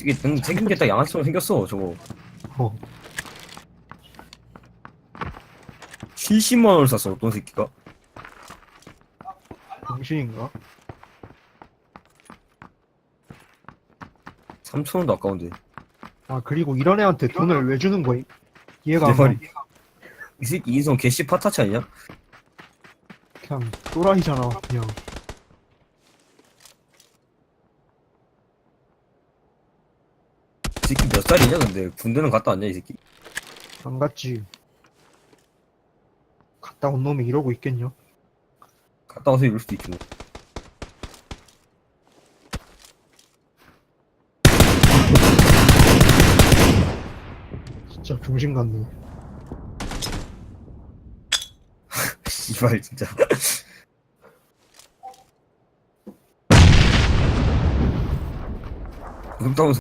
이게 생- 생긴 게딱 양아치처럼 생겼어 저거 어. 70만 원을 샀어 어떤 새끼가 정신인가? 3천 원도 아까운데 아 그리고 이런 애한테 돈을 왜 주는 거임? 이해가 내안 가. 말이 이 새끼 인성 개씨 파타치 아니냐? 그냥 또라이잖아 그냥. 새끼 몇 살이냐 근데 군대는 갔다 왔냐 이 새끼 안 갔지. 갔다 온 놈이 이러고 있겠냐? 갔다 와서 이럴 수도 있지 뭐 진짜 중심 같네. 씨발 진짜 그렇다면서